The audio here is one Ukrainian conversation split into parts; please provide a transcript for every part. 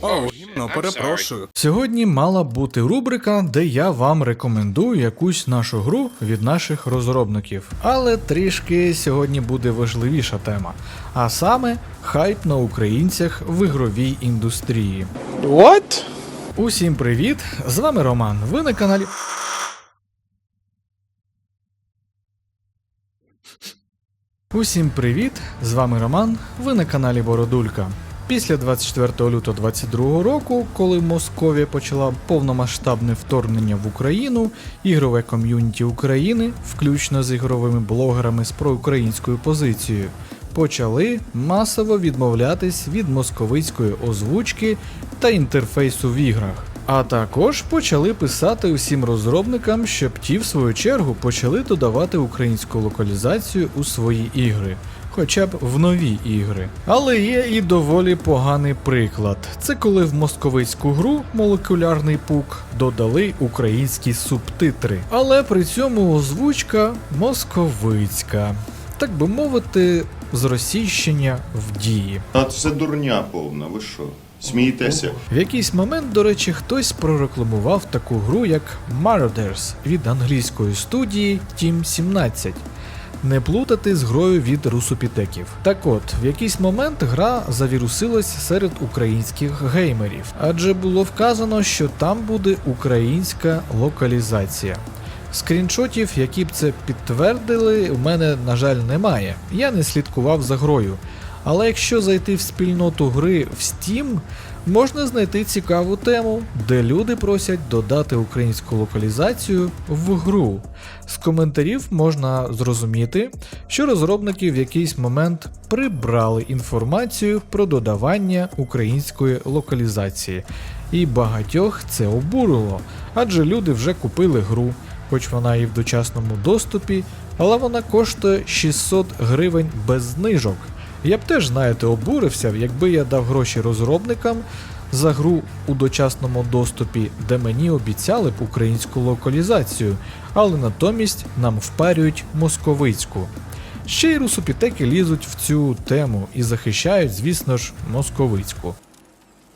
О, гімно, перепрошую. Сьогодні мала бути рубрика, де я вам рекомендую якусь нашу гру від наших розробників. Але трішки сьогодні буде важливіша тема, а саме хайп на українцях в ігровій індустрії. What? Усім привіт! З вами Роман. Ви на каналі. Усім привіт! З вами Роман. Ви на каналі Бородулька. Після 24 лютого 2022 року, коли Московія почала повномасштабне вторгнення в Україну, ігрове ком'юніті України, включно з ігровими блогерами з проукраїнською позицією, почали масово відмовлятись від московицької озвучки та інтерфейсу в іграх. А також почали писати усім розробникам, щоб ті, в свою чергу, почали додавати українську локалізацію у свої ігри. Хоча б в нові ігри. Але є і доволі поганий приклад. Це коли в московицьку гру молекулярний пук додали українські субтитри. Але при цьому озвучка московицька. Так би мовити, зросійщення в дії. А це дурня повна, ви що? Смієтеся? В якийсь момент, до речі, хтось прорекламував таку гру, як Marauders від англійської студії Team 17. Не плутати з грою від русопітеків. Так от, в якийсь момент гра завірусилась серед українських геймерів, адже було вказано, що там буде українська локалізація. Скріншотів, які б це підтвердили, у мене, на жаль, немає. Я не слідкував за грою. Але якщо зайти в спільноту гри в Steam, можна знайти цікаву тему, де люди просять додати українську локалізацію в гру. З коментарів можна зрозуміти, що розробники в якийсь момент прибрали інформацію про додавання української локалізації. І багатьох це обурило, адже люди вже купили гру, хоч вона і в дочасному доступі, але вона коштує 600 гривень без знижок. Я б теж, знаєте, обурився, якби я дав гроші розробникам за гру у дочасному доступі, де мені обіцяли б українську локалізацію, але натомість нам впарюють московицьку. Ще й русопітеки лізуть в цю тему і захищають, звісно ж, московицьку.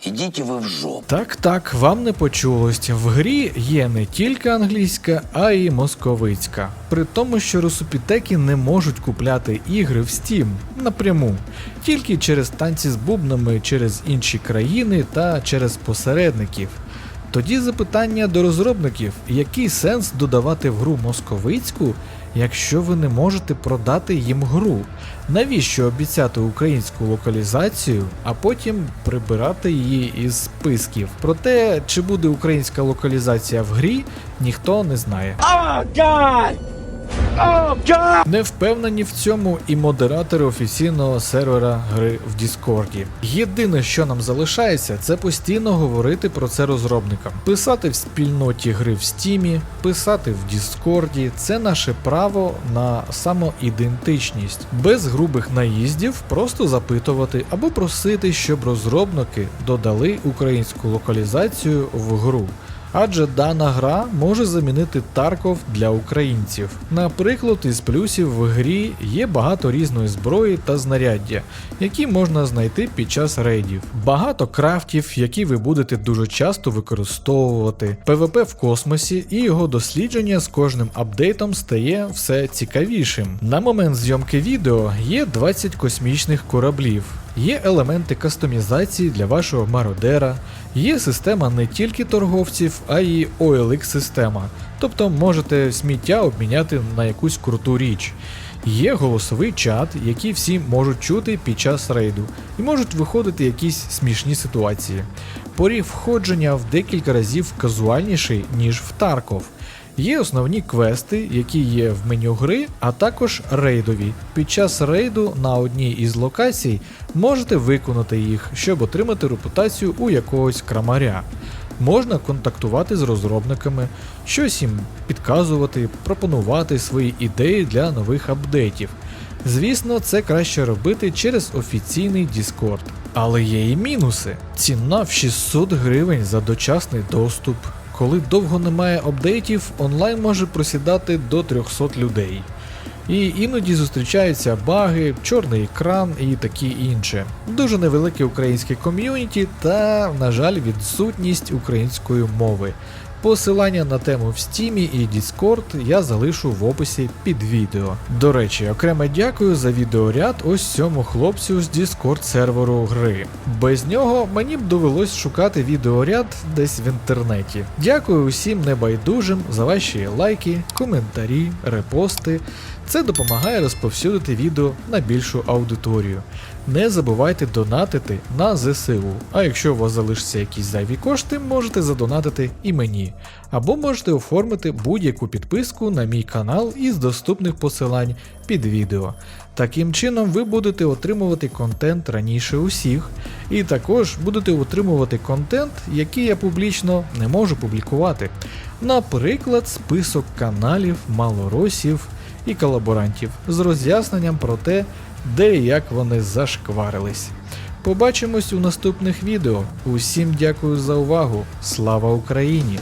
Ідіть ви в жопу. Так, так, вам не почулось. В грі є не тільки англійська, а й московицька. При тому, що русопітеки не можуть купляти ігри в Steam напряму, тільки через танці з бубнами, через інші країни та через посередників. Тоді запитання до розробників: який сенс додавати в гру московицьку, якщо ви не можете продати їм гру? Навіщо обіцяти українську локалізацію, а потім прибирати її із списків? Про те, чи буде українська локалізація в грі, ніхто не знає. Не впевнені в цьому і модератори офіційного сервера гри в Діскорді. Єдине, що нам залишається, це постійно говорити про це розробникам. Писати в спільноті гри в Стімі, писати в Діскорді це наше право на самоідентичність. Без грубих наїздів просто запитувати або просити, щоб розробники додали українську локалізацію в гру. Адже дана гра може замінити Тарков для українців. Наприклад, із плюсів в грі є багато різної зброї та знаряддя, які можна знайти під час рейдів. Багато крафтів, які ви будете дуже часто використовувати. ПВП в космосі і його дослідження з кожним апдейтом стає все цікавішим. На момент зйомки відео є 20 космічних кораблів. Є елементи кастомізації для вашого мародера, є система не тільки торговців, а й OLX система, тобто можете сміття обміняти на якусь круту річ. Є голосовий чат, який всі можуть чути під час рейду, і можуть виходити якісь смішні ситуації. Поріг входження в декілька разів казуальніший, ніж в Тарков. Є основні квести, які є в меню гри, а також рейдові. Під час рейду на одній із локацій можете виконати їх, щоб отримати репутацію у якогось крамаря. Можна контактувати з розробниками, щось їм підказувати, пропонувати свої ідеї для нових апдейтів. Звісно, це краще робити через офіційний Discord. Але є і мінуси. Ціна в 600 гривень за дочасний доступ. Коли довго немає апдейтів, онлайн може просідати до 300 людей. І іноді зустрічаються баги, чорний екран і такі інше. Дуже невелике українське ком'юніті та, на жаль, відсутність української мови. Посилання на тему в Steam і Discord я залишу в описі під відео. До речі, окремо дякую за відеоряд ось цьому хлопцю з Discord серверу гри. Без нього мені б довелось шукати відеоряд десь в інтернеті. Дякую усім небайдужим за ваші лайки, коментарі, репости. Це допомагає розповсюдити відео на більшу аудиторію. Не забувайте донатити на ЗСУ. А якщо у вас залишаться якісь зайві кошти, можете задонатити і мені. Або можете оформити будь-яку підписку на мій канал із доступних посилань під відео. Таким чином ви будете отримувати контент раніше усіх, і також будете отримувати контент, який я публічно не можу публікувати. Наприклад, список каналів, малоросів і колаборантів з роз'ясненням про те, де і як вони зашкварились. Побачимось у наступних відео. Усім дякую за увагу. Слава Україні!